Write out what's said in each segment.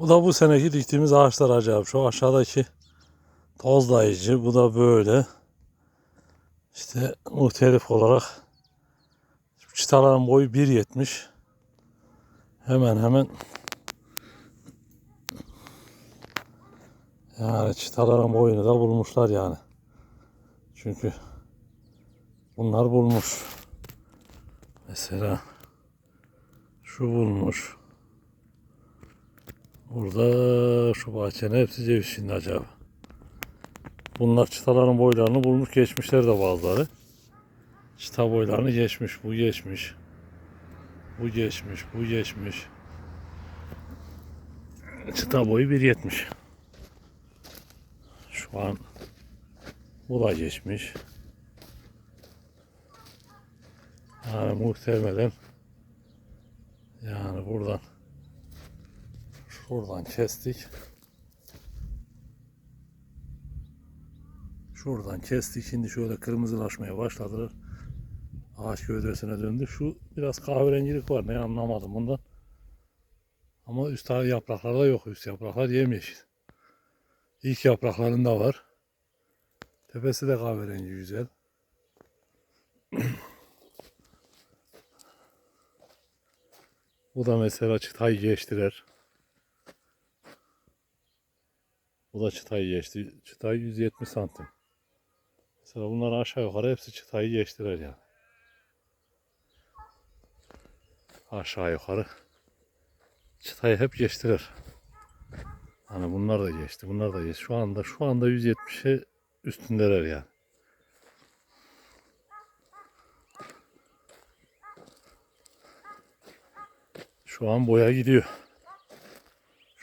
Bu da bu seneki diktiğimiz ağaçlar acaba. Şu aşağıdaki toz dayıcı. Bu da böyle. İşte muhtelif olarak çıtaların boyu 1.70. Hemen hemen yani çıtaların boyunu da bulmuşlar yani. Çünkü bunlar bulmuş. Mesela şu bulmuş. Burada şu bahçenin hepsi ceviz şimdi acaba. Bunlar çıtaların boylarını bulmuş geçmişler de bazıları. Çıta boylarını geçmiş, bu geçmiş. Bu geçmiş, bu geçmiş. Çıta boyu 1.70. Şu an bu da geçmiş. Yani muhtemelen yani buradan şuradan kestik. Şuradan kestik. Şimdi şöyle kırmızılaşmaya başladılar. Ağaç gövdesine döndü. Şu biraz kahverengilik var. Ne anlamadım bundan. Ama üst yapraklarda yok. Üst yapraklar yemyeşil. İlk yapraklarında var. Tepesi de kahverengi güzel. Bu da mesela çıtayı geçtiler. Bu da çıtayı geçti. Çıtayı 170 santim. Mesela bunlar aşağı yukarı hepsi çıtayı geçtiler yani. Aşağı yukarı. Çıtayı hep geçtiler. Hani bunlar da geçti. Bunlar da geçti. Şu anda şu anda 170'e üstündeler yani. Şu an boya gidiyor.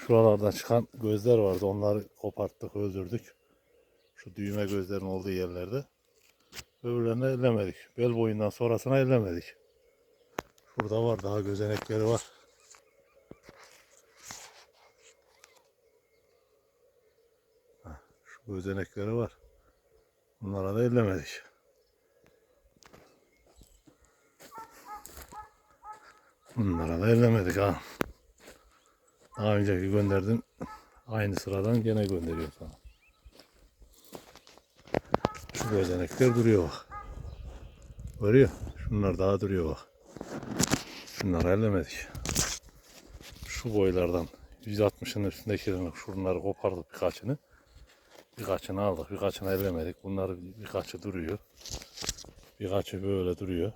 Şuralardan çıkan gözler vardı. Onları koparttık, öldürdük. Şu düğme gözlerin olduğu yerlerde. Öbürlerini ellemedik. Bel boyundan sonrasına ellemedik. Şurada var. Daha gözenekleri var. Şu gözenekleri var. Bunlara da ellemedik. Bunlara da ellemedik ha. Daha önceki gönderdim. Aynı sıradan gene gönderiyorum sana. Şu gözenekler duruyor bak. Görüyor. Şunlar daha duruyor bak. Şunları ellemedik. Şu boylardan 160'ın üstündekilerini şunları kopardık birkaçını. Birkaçını aldık. Birkaçını ellemedik. Bunlar birkaçı duruyor. Birkaçı böyle duruyor.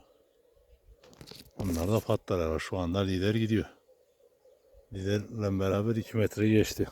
Bunlar da patlar. Şu anda lider gidiyor. Liderle beraber 2 metreyi geçti.